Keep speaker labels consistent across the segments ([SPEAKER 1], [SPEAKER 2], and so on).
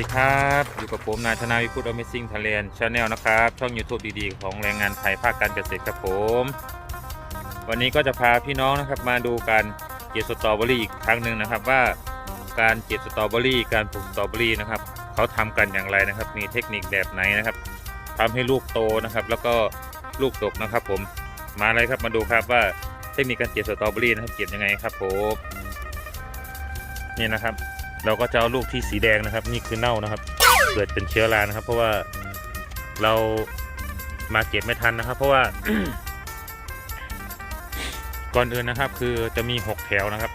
[SPEAKER 1] สวัสดีครับ อยู่กับผมนายธนาวิพุทธ Amazing Thailand Channel นะครับ ช่อง YouTube ดีๆ ของแรงงานไทยภาคการเกษตรครับผม วันนี้ก็จะพาพี่น้องนะครับมาดูการเก็บสตรอเบอรี่อีกครั้งหนึ่งนะครับว่าการเก็บสตรอเบอรี่การปลูกสตรอเบอรี่นะครับเขาทำกันอย่างไรนะครับ มีเทคนิคแบบไหนนะครับทำให้ลูกโตนะครับ แล้วก็ลูกดกนะครับ ผมมาเลยครับมาดูครับว่าเทคนิคการเก็บสตรอเบอรี่นะครับเก็บยังไงครับผมนี่นะครับ เราก็จะเอาลูกที่สีแดงนะครับ นี่คือเน่านะครับ เกิดเป็นเชื้อรานะครับ เพราะว่าเรามาเก็บไม่ทันนะครับ เพราะว่า ก่อนอื่นนะครับ คือจะมี6แถวนะครับ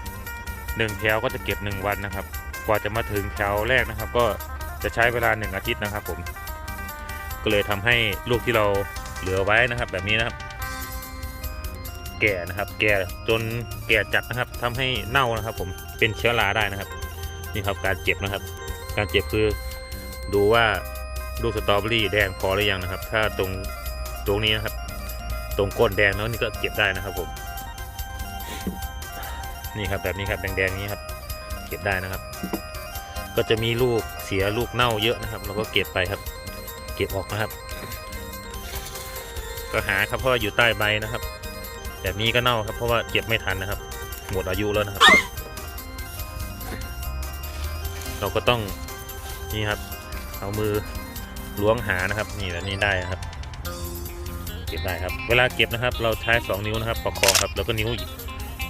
[SPEAKER 1] หนึ่งแถวก็จะเก็บ 1 วันนะครับ กว่าจะมาถึงแถวแรกนะครับ ก็จะใช้เวลา 1 อาทิตย์นะครับ ผม ก็เลยทำให้ลูกที่เราเหลือไว้นะครับ แบบนี้นะครับแก่นะครับ แก่จนแก่จัดนะครับทำให้เน่านะครับ ผมเป็นเชื้อราได้นะครับ นี่ครับการเจ็บนะครับ การเจ็บคือดูว่าลูกสตรอเบอรี่แดงพอหรือยังนะครับ ถ้าตรงตรงนี้นะครับ ตรงก้นแดงแล้วนี่ก็เก็บได้นะครับผมนี่ครับแบบนี้ครับแดงๆนี้ครับ เก็บได้นะครับ ก็จะมีลูกเสียลูกเน่าเยอะนะครับเราก็เก็บไปครับ เก็บออกนะครับ ก็หาครับเพราะว่าอยู่ใต้ใบนะครับ แบบนี้ก็เน่าครับเพราะว่าเก็บไม่ทันนะครับ หมดอายุแล้วนะครับ เราก็ต้องนี่ครับ เอามือล้วงหานะครับ นี่แบบนี้ได้ครับ เก็บได้ครับ เวลาเก็บนะครับ เราใช้2นิ้วนะครับ ประคองครับ แล้วก็นิ้ว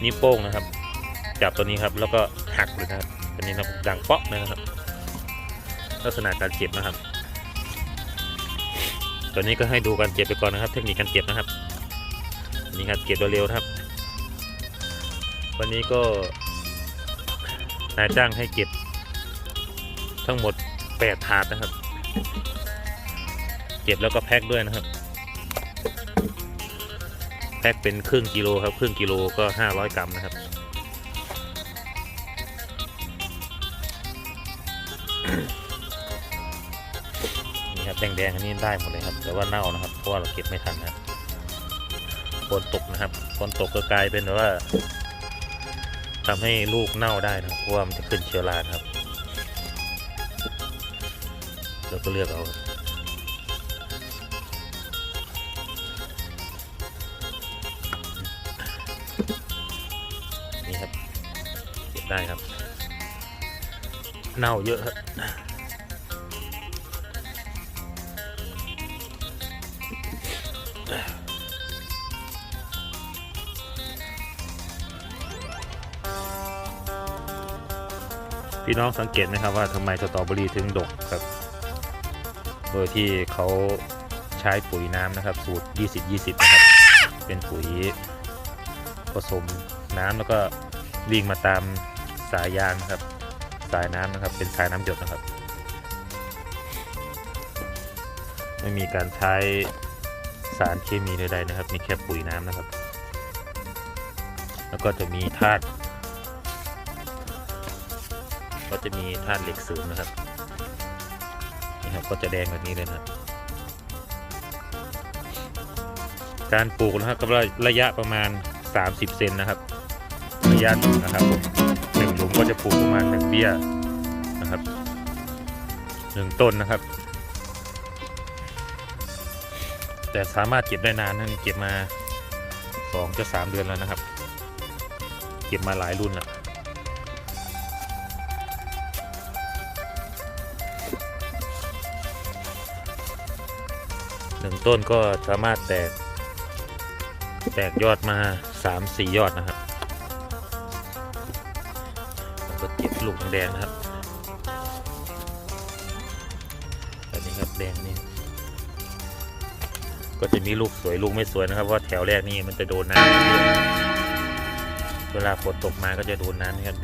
[SPEAKER 1] นิ้วโป้งนะครับ จับตัวนี้ครับ แล้วก็หักเลยนะครับอันนี้นะดังเปาะเลยนะครับ ลักษณะการเก็บนะครับ ตัวนี้ก็ให้ดูการเก็บไปก่อนนะครับ เทคนิคการเก็บนะครับ นี่ครับ เก็บเร็วๆนะครับ วันนี้ก็นายจ้างให้เก็บ ทั้งหมด8ถาดนะครับ เก็บแล้วก็แพ็คด้วยนะครับ แพ็คเป็นครึ่งกิโลครับ ครึ่งกิโลก็ 500 กรัมนะครับ นี่ครับแดงๆอันนี้ได้หมดเลยครับ แต่ว่าเน่านะครับ เพราะว่าเราเก็บไม่ทันนะครับฝนตกนะครับฝนตกก็กลายเป็นว่าทำให้ลูกเน่าได้นะครับเพราะว่ามันจะขึ้นเชื้อราครับ เราก็เลือกเอานี่ครับเก็บได้ครับ เน่าเยอะครับพี่น้องสังเกตไหมครับว่าทำไมสตรอเบอรี่ถึงดกครับ โดยที่เขาใช้ปุ๋ยน้ำนะครับ สูตร 20-20 นะครับ เป็นปุ๋ยผสมน้ำแล้วก็วิ่งมาตามสายยางนะครับ สายน้ำนะครับ เป็นสายน้ำหยดนะครับ ไม่มีการใช้สารเคมีใดๆนะครับ มีแค่ปุ๋ยน้ำนะครับ แล้วก็จะมีธาตุก็จะมีธาตุเหล็กเสริมนะครับ ครับ ก็จะแดงแบบนี้เลยนะครับการปลูกนะครับก็ระยะประมาณ 30 เซนนะครับ ระยะนนะครับหนึ่งหลุมก็จะปลูกประมาณหนึ่งเบี้ยนะครับหนึ่งต้นนะครับ แต่สามารถเก็บได้นานนะนี่เก็บมาสองจะสามเดือนแล้วนะครับ เก็บมาหลายรุ่นแล้ว หนึ่งต้นก็สามารถแตก แตกยอดมาสามสี่ยอดนะครับแล้วก็เก็บลูกแดงนะครับแบบนี้ครับแดงนี่ก็จะมีลูกสวยลูกไม่สวยนะครับเพราะแถวแรกนี่มันจะโดนน้ำเยอะเวลาฝนตกมาก็จะโดนน้ำนะครับ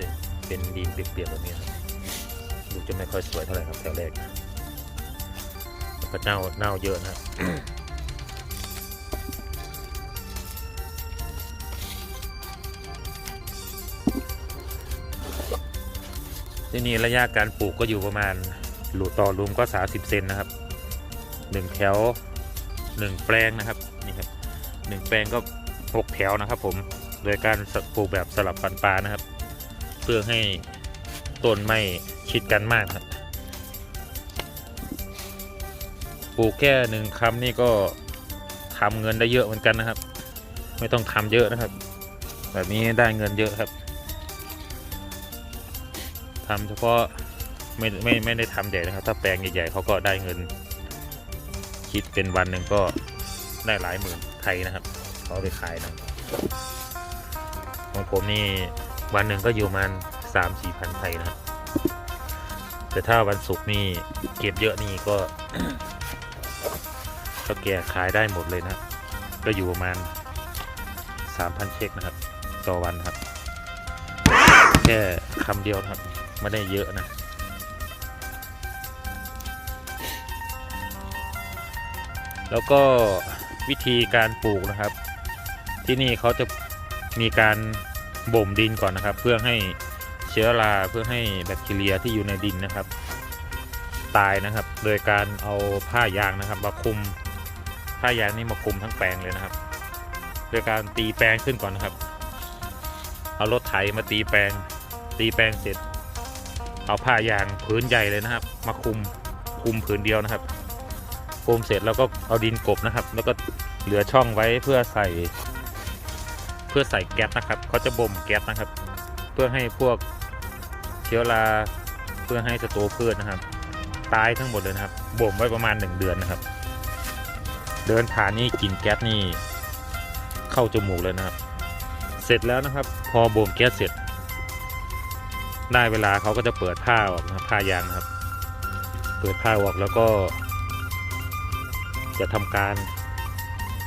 [SPEAKER 1] เป็นดินเปียกๆแบบนี้ครับลูกจะไม่ค่อยสวยเท่าไหร่ครับแถวแรก ก็เน่าเน่าเยอะนะที่นี่ระยะการปลูกก็อยู่ประมาณหลูต่อหลุมก็ 30 เซนนะครับหนึ่งแถวหนึ่งแปลงนะครับนี่ครับหนึ่งแปลงก็ 6 แถวนะครับ ผมโดยการปลูกแบบสลับฟันปลานะครับ เพื่อให้ต้นไม่ชิดกันมากครับ ลูกแค่หนึ่งคำนี่ก็ทำเงินได้เยอะเหมือนกันนะครับ ไม่ต้องทำเยอะนะครับ แบบนี้ได้เงินเยอะครับทำเฉพาะไม่ไม่ไม่ได้ทำใหญ่นะครับ ถ้าแปลงใหญ่ๆเขาก็ได้เงิน คิดเป็นวันหนึ่งก็ได้หลายหมื่นไทยนะครับเขาไปขายนะของผมนี่วันหนึ่งก็อยู่ประมันสามสี่พันไทยนะครับแต่ถ้าวันศุกร์นี่เก็บเยอะนี่ก็ ก็แก่ขายได้หมดเลยนะ ก็อยู่ประมาณสามพันเช็คนะครับ ต่อวันครับ แค่คำเดียวครับ ไม่ได้เยอะนะ แล้วก็วิธีการปลูกนะครับ ที่นี่เขาจะมีการบ่มดินก่อนนะครับ เพื่อให้เชื้อราเพื่อให้แบคทีเรียที่อยู่ในดินนะครับ ตายนะครับ โดยการเอาผ้ายางนะครับมาคุม ผ้ายางนี่มาคลุมทั้งแปลงเลยนะครับโดยการตีแปลงขึ้นก่อนนะครับ เอารถไถมาตีแปลง ตีแปลงเสร็จ เอาผ้ายางผืนใหญ่เลยนะครับ มาคลุมคลุมผืนเดียวนะครับคลุมเสร็จแล้วก็เอาดินกบนะครับ แล้วก็เหลือช่องไว้เพื่อใส่ เพื่อใส่แก๊สนะครับเขาจะบ่มแก๊สนะครับ เพื่อให้พวกเชื้อราเพื่อให้ศัตรูพืชนะครับ ตายทั้งหมดเลยนะครับบ่มไว้ประมาณหนึ่งเดือนนะครับ เดินผ่านนี่กลิ่นแก๊สนี่ เข้าจมูกเลยนะครับ เสร็จแล้วนะครับ พอบ่มแก๊สเสร็จ ได้เวลาเขาก็จะเปิดผ้าออกนะผ้ายางนะครับ เปิดผ้าออกแล้วก็ จะทำการ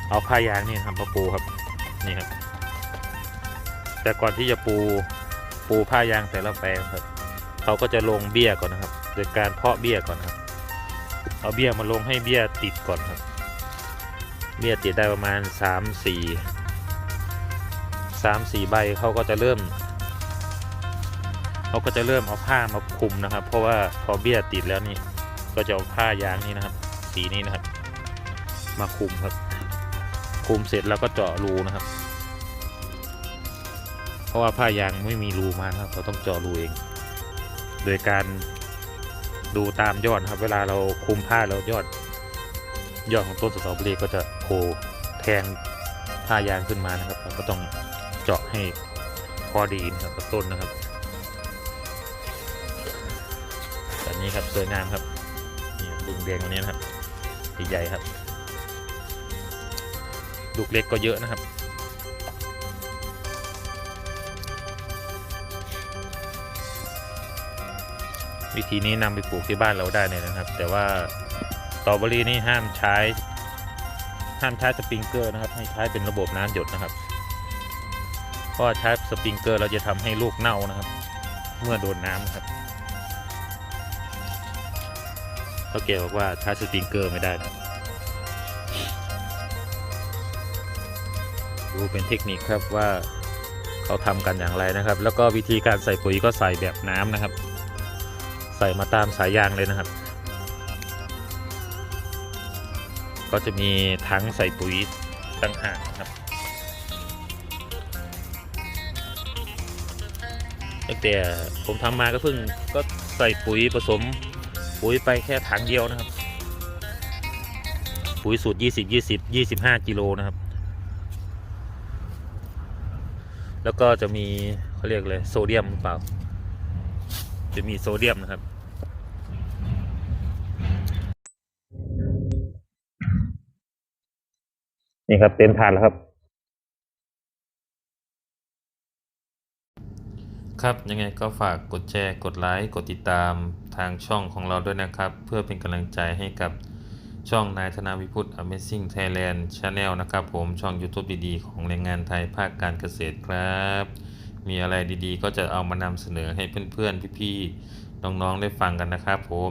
[SPEAKER 1] เอาผ้ายางนี่ครับมาปูครับนี่ครับ แต่ก่อนที่จะปูปูผ้ายางแต่ละแปลงครับเขาก็จะลงเบี้ยก่อนนะครับ โดยการเพาะเบี้ยก่อนครับ เอาเบี้ยมาลงให้เบี้ยติดก่อนครับ เบี้ยติดได้ประมาณสามสี่สามสี่ใบเขาก็จะเริ่มเขาก็จะเริ่มเอาผ้ามาคุมนะครับ เพราะว่าพอเบี้ยติดแล้วนี่ก็จะเอาผ้ายางนี่นะครับ สีนี้นะครับ มาคุมครับ คุมเสร็จแล้วก็เจาะรูนะครับ เพราะว่าผ้ายางไม่มีรูมานะครับ เราต้องเจาะรูเอง โดยการดูตามยอดครับ เวลาเราคุมผ้าแล้วยอด ยอดของต้นสตรอเบอรี่ก็จะโผล่แทงผ้ายางขึ้นมานะครับเราก็ต้องเจาะให้พอดีนะครับกับต้นนะครับแบบนี้ครับสวยงามครับนี่ลูกแดงตรงนี้นะครับใหญ่ครับ ลูกเล็กก็เยอะนะครับวิธีนี้นำไปปลูกที่บ้านเราได้เลยนะครับ แต่ว่า ตรอเบอรี่นี่ห้ามใช้ ห้ามใช้สปริงเกอร์นะครับ ให้ใช้เป็นระบบน้ำหยดนะครับเพราะใช้สปริงเกอร์เราจะทำให้ลูกเน่านะครับ เมื่อโดนน้ำนะครับเขาเกี่ยวบอกว่าใช้สปริงเกอร์ไม่ได้นะดูเป็นเทคนิคครับว่าเขาทำกันอย่างไรนะครับ แล้วก็วิธีการใส่ปุ๋ยก็ใส่แบบน้ำนะครับ ใส่มาตามสายยางเลยนะครับ ก็จะมีทั้งใส่ปุ๋ยต่างหากครับตั้งแต่ผมทำมาก็เพิ่งก็ใส่ปุ๋ยผสมปุ๋ยไปแค่ถังเดียวนะครับ ปุ๋ยสูตร 20 20 25กิโลนะครับ แล้วก็จะมีเขาเรียกเลยโซเดียมหรือเปล่า จะมีโซเดียมนะครับ นี่ครับเต็มถาดแล้วครับ ครับยังไงก็ฝากกดแชร์ กดไลค์กดติดตามทางช่องของเราด้วยนะครับ เพื่อเป็นกำลังใจให้กับช่องนายธนาวิพุทธ Amazing Thailand Channel นะครับผมช่อง YouTube ดีๆ ของแรงงานไทยภาคการเกษตรครับ มีอะไรดีๆ ก็จะเอามานำเสนอให้เพื่อนๆ พี่ๆ น้องๆ ได้ฟังกันนะครับผม